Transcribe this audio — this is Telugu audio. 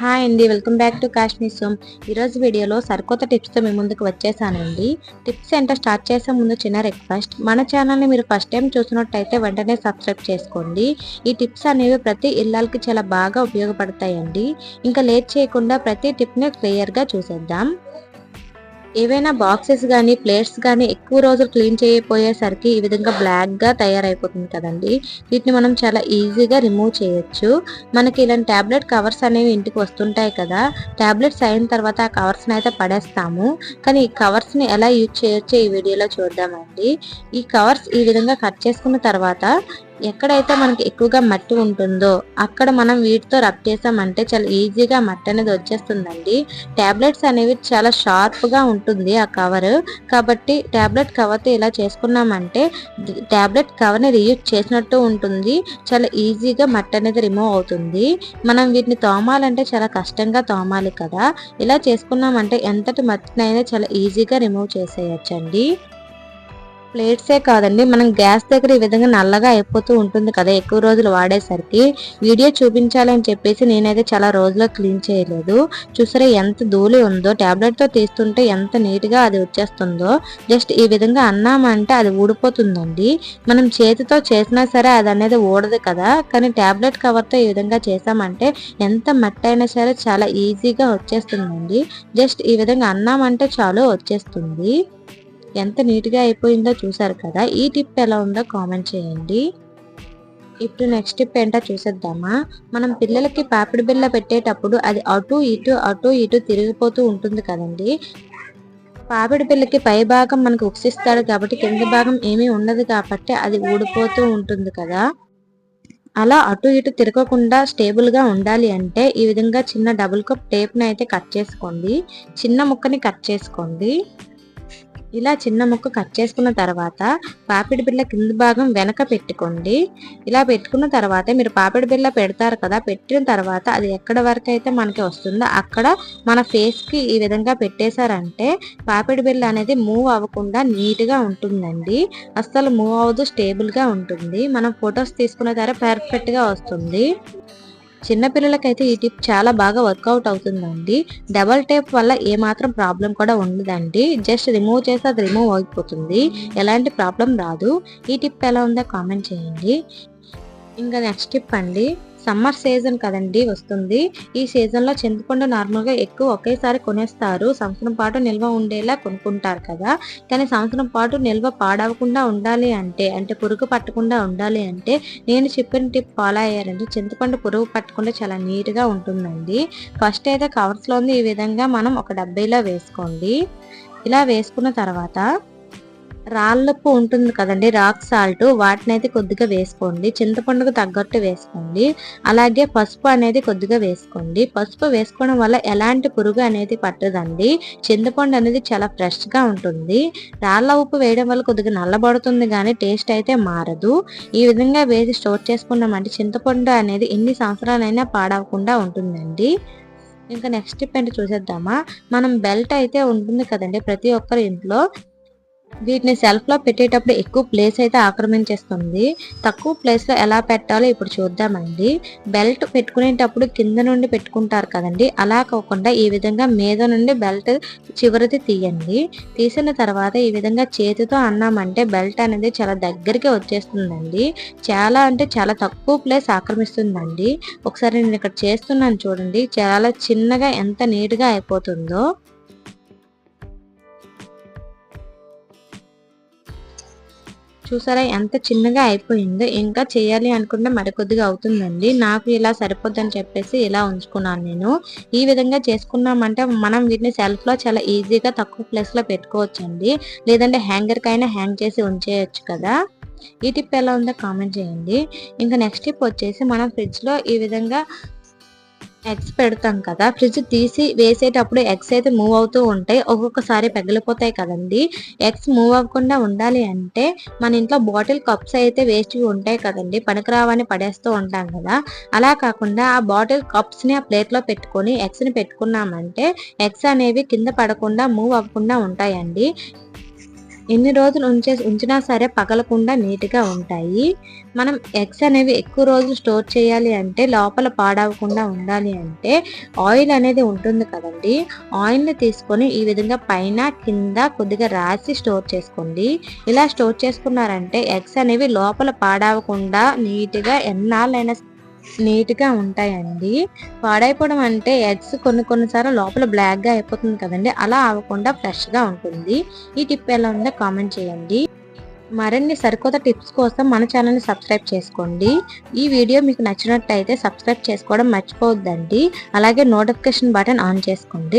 హాయ్ అండి వెల్కమ్ బ్యాక్ టు కాశ్మీర్ సోమ్. ఈరోజు వీడియోలో సరికొత్త టిప్స్తో మీ ముందుకు వచ్చేసానండి. టిప్స్ ఏంటో స్టార్ట్ చేసే ముందు చిన్న రిక్వెస్ట్. మన ఛానల్ని మీరు ఫస్ట్ టైం చూసినట్టయితే వెంటనే సబ్స్క్రైబ్ చేసుకోండి. ఈ టిప్స్ అనేవి ప్రతి ఇళ్ళకి చాలా బాగా ఉపయోగపడతాయండి. ఇంకా లేట్ చేయకుండా ప్రతి టిప్ని క్లియర్గా చూసేద్దాం. ఏవైనా బాక్సెస్ కానీ ప్లేట్స్ కానీ ఎక్కువ రోజులు క్లీన్ చేయకపోయేసరికి ఈ విధంగా బ్లాక్గా తయారైపోతుంది కదండి. వీటిని మనం చాలా ఈజీగా రిమూవ్ చేయొచ్చు. మనకి ఇలాంటి ట్యాబ్లెట్ కవర్స్ అనేవి ఇంటికి వస్తుంటాయి కదా. ట్యాబ్లెట్స్ అయిన తర్వాత ఆ కవర్స్ని అయితే పడేస్తాము. కానీ ఈ కవర్స్ని ఎలా యూజ్ చేయొచ్చో ఈ వీడియోలో చూద్దామండి. ఈ కవర్స్ ఈ విధంగా కట్ చేసుకున్న తర్వాత ఎక్కడైతే మనకి ఎక్కువగా మట్టి ఉంటుందో అక్కడ మనం వీటితో రబ్ చేసామంటే చాలా ఈజీగా మట్టి అనేది వచ్చేస్తుందండి. ట్యాబ్లెట్స్ అనేవి చాలా షార్ప్గా ఉంటుంది ఆ కవర్. కాబట్టి ట్యాబ్లెట్ కవర్తో ఇలా చేసుకున్నామంటే ట్యాబ్లెట్ కవర్ని రీయూజ్ చేసినట్టు ఉంటుంది. చాలా ఈజీగా మట్టి అనేది రిమూవ్ అవుతుంది. మనం వీటిని తోమాలంటే చాలా కష్టంగా తోమాలి కదా. ఇలా చేసుకున్నామంటే ఎంతటి మట్టినైనా చాలా ఈజీగా రిమూవ్ చేసేయచ్చండి. ప్లేట్సే కాదండి. మనం గ్యాస్ దగ్గర ఈ విధంగా నల్లగా అయిపోతూ ఉంటుంది కదా ఎక్కువ రోజులు వాడేసరికి. వీడియో చూపించాలని చెప్పేసి నేనైతే చాలా రోజులు క్లీన్ చేయలేదు. చూసారా ఎంత ధూళి ఉందో ట్యాబ్లెట్తో తీస్తుంటే ఎంత నీట్గా అది వచ్చేస్తుందో. జస్ట్ ఈ విధంగా అన్నామంటే అది ఊడిపోతుందండి. మనం చేతితో చేసినా సరే అది అనేది ఊడదు కదా కానీ ట్యాబ్లెట్ కవర్తో ఈ విధంగా చేసామంటే ఎంత మట్టి అయినా సరే చాలా ఈజీగా వచ్చేస్తుందండి. జస్ట్ ఈ విధంగా అన్నామంటే చాలు వచ్చేస్తుంది. ఎంత నీట్గా అయిపోయిందో చూసారు కదా ఈ టిప్ ఎలా ఉందో కామెంట్ చేయండి. ఇప్పుడు నెక్స్ట్ టిప్ ఏంటో చూసేద్దామా. మనం పిల్లలకి పాపిడి బిల్ల పెట్టేటప్పుడు అది అటు ఇటు అటు ఇటు తిరిగిపోతూ ఉంటుంది కదండి. పాపిడి బిల్లకి పై భాగం మనకు ఉక్సిస్తాడు కాబట్టి కింద భాగం ఏమీ ఉండదు కాబట్టి అది ఊడిపోతూ ఉంటుంది కదా. అలా అటు ఇటు తిరగకుండా స్టేబుల్గా ఉండాలి అంటే ఈ విధంగా చిన్న డబుల్ కప్ టేప్ని అయితే కట్ చేసుకోండి. చిన్న ముక్కని కట్ చేసుకోండి. ఇలా చిన్న ముక్క కట్ చేసుకున్న తర్వాత పాపిడి బిళ్ళ కింద భాగం వెనక పెట్టుకోండి. ఇలా పెట్టుకున్న తర్వాత మీరు పాపిడి బిళ్ళ పెడతారు కదా పెట్టిన తర్వాత అది ఎక్కడ వరకు అయితే మనకి వస్తుందో అక్కడ మన ఫేస్కి ఈ విధంగా పెట్టేశారంటే పాపిడి బిళ్ళ అనేది మూవ్ అవ్వకుండా నీట్గా ఉంటుందండి. అస్సలు మూవ్ అవ్వదు స్టేబుల్గా ఉంటుంది. మనం ఫొటోస్ తీసుకున్న తర్వాత పర్ఫెక్ట్గా వస్తుంది. చిన్నపిల్లలకైతే ఈ టిప్ చాలా బాగా వర్కౌట్ అవుతుందండి. డబల్ టేప్ వల్ల ఏమాత్రం ప్రాబ్లం కూడా ఉండదండి. జస్ట్ రిమూవ్ చేస్తే అది రిమూవ్ అయిపోతుంది. ఎలాంటి ప్రాబ్లం రాదు. ఈ టిప్ ఎలా ఉందో కామెంట్ చేయండి. ఇంకా నెక్స్ట్ టిప్ అండి. సమ్మర్ సీజన్ కదండి వస్తుంది. ఈ సీజన్లో చింతపండు నార్మల్గా ఎక్కువ ఒకేసారి కొనేస్తారు. సంవత్సరం పాటు నిల్వ ఉండేలా కొనుక్కుంటారు కదా. కానీ సంవత్సరం పాటు నిల్వ పాడవకుండా ఉండాలి అంటే అంటే పురుగు పట్టకుండా ఉండాలి అంటే నేను చెప్పిన టిప్ ఫాలో అయ్యారంటే చింతపండు పురుగు పట్టకుండా చాలా నీట్గా ఉంటుందండి. ఫస్ట్ అయితే కవర్స్లో ఈ విధంగా మనం ఒక డబ్బీలో వేసుకోండి. ఇలా వేసుకున్న తర్వాత రాళ్ళప్పు ఉంటుంది కదండి రాక్ సాల్ట్. వాటిని అయితే కొద్దిగా వేసుకోండి. చింతపండుకు తగ్గట్టు వేసుకోండి. అలాగే పసుపు అనేది కొద్దిగా వేసుకోండి. పసుపు వేసుకోవడం వల్ల ఎలాంటి పురుగు అనేది పట్టదండి. చింతపండు అనేది చాలా ఫ్రెష్గా ఉంటుంది. రాళ్ళ ఉప్పు వేయడం వల్ల కొద్దిగా నల్లబడుతుంది కానీ టేస్ట్ అయితే మారదు. ఈ విధంగా వేసి స్టోర్ చేసుకున్నామంటే చింతపండు అనేది ఎన్ని సంవత్సరాలైనా పాడవకుండా ఉంటుందండి. ఇంకా నెక్స్ట్ స్టెప్ ఏంటి చూసేద్దామా? మనం బెల్ట్ అయితే ఉంటుంది కదండి ప్రతి ఒక్కరి ఇంట్లో. వీటిని సెల్ఫ్లో పెట్టేటప్పుడు ఎక్కువ ప్లేస్ అయితే ఆక్రమించేస్తుంది. తక్కువ ప్లేస్లో ఎలా పెట్టాలో ఇప్పుడు చూద్దామండి. బెల్ట్ పెట్టుకునేటప్పుడు కింద నుండి పెట్టుకుంటారు కదండి. అలా కాకుండా ఈ విధంగా మీద నుండి బెల్ట్ చివరిది తీయండి. తీసిన తర్వాత ఈ విధంగా చేతితో అన్నామంటే బెల్ట్ అనేది చాలా దగ్గరికి వచ్చేస్తుందండి. చాలా అంటే చాలా తక్కువ ప్లేస్ ఆక్రమిస్తుందండి. ఒకసారి నేను ఇక్కడ చేస్తున్నాను చూడండి. చాలా చిన్నగా ఎంత నీట్గా అయిపోతుందో. చూసారా ఎంత చిన్నగా అయిపోయిందో. ఇంకా చేయాలి అనుకుంటే మరికొద్దిగా అవుతుందండి. నాకు ఇలా సరిపోద్దని చెప్పేసి ఇలా ఉంచుకున్నాను నేను. ఈ విధంగా చేసుకున్నామంటే మనం వీటిని సెల్ఫ్లో చాలా ఈజీగా తక్కువ ప్లేస్లో పెట్టుకోవచ్చండి. లేదంటే హ్యాంగర్కైనా హ్యాంగ్ చేసి ఉంచేయచ్చు కదా. ఈ టిప్ ఎలా ఉందో కామెంట్ చేయండి. ఇంకా నెక్స్ట్ టిప్ వచ్చేసి మనం ఫ్రిడ్జ్లో ఈ విధంగా ఎగ్స్ పెడతాం కదా ఫ్రిడ్జ్ తీసి వేసేటప్పుడు ఎగ్స్ అయితే మూవ్ అవుతూ ఉంటాయి ఒక్కొక్కసారి పగిలిపోతాయి కదండి. ఎగ్స్ మూవ్ అవ్వకుండా ఉండాలి అంటే మన ఇంట్లో బాటిల్ కప్స్ అయితే వేస్ట్ ఉంటాయి కదండి పనికిరావని పడేస్తూ ఉంటాం కదా. అలా కాకుండా ఆ బాటిల్ కప్స్ని ఆ ప్లేట్లో పెట్టుకొని ఎగ్స్ని పెట్టుకున్నామంటే ఎగ్స్ అనేవి కింద పడకుండా మూవ్ అవ్వకుండా ఉంటాయండి. ఎన్ని రోజులు ఉంచే ఉంచినా సరే పగలకుండా నీట్గా ఉంటాయి. మనం ఎగ్స్ అనేవి ఎక్కువ రోజులు స్టోర్ చేయాలి అంటే లోపల పాడవకుండా ఉండాలి అంటే ఆయిల్ అనేది ఉంటుంది కదండి. ఆయిల్ని తీసుకొని ఈ విధంగా పైన కింద కొద్దిగా రాసి స్టోర్ చేసుకోండి. ఇలా స్టోర్ చేసుకున్నారంటే ఎగ్స్ అనేవి లోపల పాడవకుండా నీట్గా ఎన్నాళ్ళైనా నీట్గా ఉంటాయండి. పాడైపోవడం అంటే ఎగ్స్ కొన్ని కొన్నిసార్లు లోపల బ్లాక్గా అయిపోతుంది కదండి. అలా అవ్వకుండా ఫ్రెష్గా ఉంటుంది. ఈ టిప్ ఎలా ఉందో కామెంట్ చేయండి. మరిన్ని సరికొత్త టిప్స్ కోసం మన ఛానల్ని సబ్స్క్రైబ్ చేసుకోండి. ఈ వీడియో మీకు నచ్చినట్టయితే సబ్స్క్రైబ్ చేసుకోవడం మర్చిపోవద్దండి. అలాగే నోటిఫికేషన్ బటన్ ఆన్ చేసుకోండి.